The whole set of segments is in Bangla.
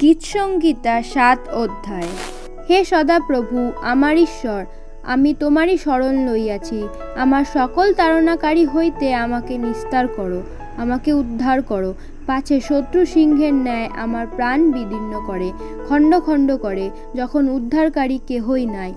গীতসংগীতা সাত অধ্যায়। হে সদাপ্রভু, আমার ঈশ্বর, আমি তোমারই শরণ লইয়াছি। আমার সকল তাড়নাকারী হইতে আমাকে নিস্তার করো, আমাকে উদ্ধার করো। পাছে শত্রু সিংহের ন্যায় আমার প্রাণ বিদীর্ণ করে, খণ্ড খণ্ড করে, যখন উদ্ধারকারী কেহই নাই।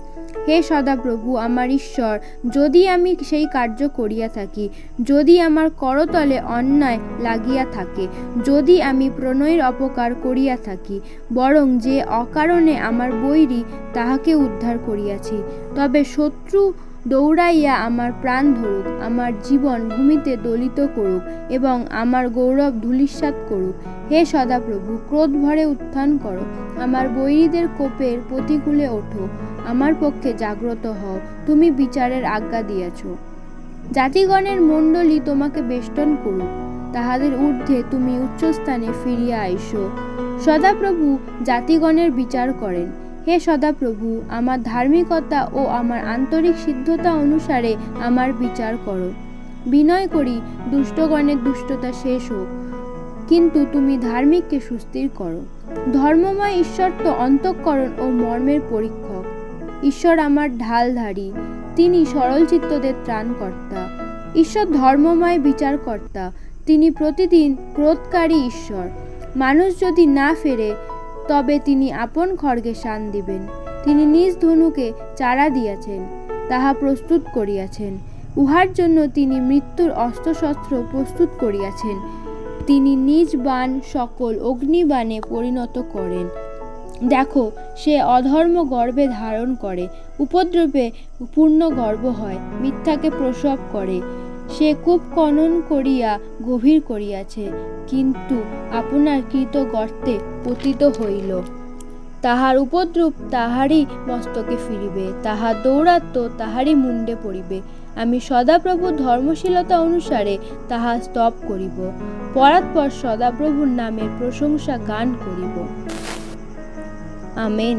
হে সদাপ্রভু, আমার ঈশ্বর, যদি আমি সেই কার্য করিয়া থাকি, যদি আমার করতলে অন্যায় লাগিয়া থাকে, যদি আমি প্রণয়ের অপকার করিয়া থাকি, বরং যে অকারণে আমার বৈরী, তাহাকে উদ্ধার করিয়াছি। তবে শত্রু দৌড়াইয়া আমার প্রাণ ধরুক, আমার জীবন ভূমিতে দলিত করুক এবং আমার গৌরব ধূলিসাৎ করুক। হে সদাপ্রভু, ক্রোধ ভরে উত্থান করো। আমার বৈরীদের কোপের প্রতিকূলে ওঠো। আমার পক্ষে জাগ্রত হও। তুমি বিচারের আজ্ঞা দিয়াছ। জাতিগণের মণ্ডলী তোমাকে বেষ্টন করুক। তাহাদের ঊর্ধ্বে তুমি উচ্চস্থানে ফিরিয়া আইসো। সদাপ্রভু জাতিগণের বিচার করেন। হে সদাপ্রভু, আমার ধার্মিকতা ও আমার আন্তরিক সিদ্ধতা অনুসারে আমার বিচার করো। বিনয় করি, দুষ্টগণের দুষ্টতা শেষ হোক। কিন্তু তুমি ধার্মিককে সুস্থির করো। ধর্মময় ঈশ্বর তো অন্তঃকরণ ও মর্মের পরীক্ষক। ঈশ্বর আমার ঢালধারী, তিনি সরল চিত্তদের ত্রাণকর্তা। ঈশ্বর ধর্মময় বিচারকর্তা, তিনি প্রতিদিন ক্রোধকারী ঈশ্বর। মানুষ যদি না ফেরে, তবে তিনি আপন খড়গে শান দিবেন। তিনি নিজ ধনুকে চারা দিয়াছেন, তাহা প্রস্তুত করিয়াছেন। উহার জন্য তিনি মৃত্যুর অস্ত্রশস্ত্র প্রস্তুত করিয়াছেন। তিনি নিজ বাণ সকল অগ্নিবাণে পরিণত করেন। দেখো, সে অধর্ম গর্ভে ধারণ করে, উপদ্রবে পূর্ণ গর্ভ হয়, মিথ্যাকে প্রসব করে। সে কূপ খনন করিয়া গভীর করিয়াছে, কিন্তু আপনার কৃত গর্তে পতিত হইল। তাহার উপদ্রব তাহারই মস্তকে ফিরিবে, তাহার দৌরাত্ম তাহারই মুন্ডে পড়িবে। আমি সদাপ্রভুর ধর্মশীলতা অনুসারে তাহা স্তব করিব। পরাৎপর সদাপ্রভুর নামের প্রশংসা গান করিব। আমেন।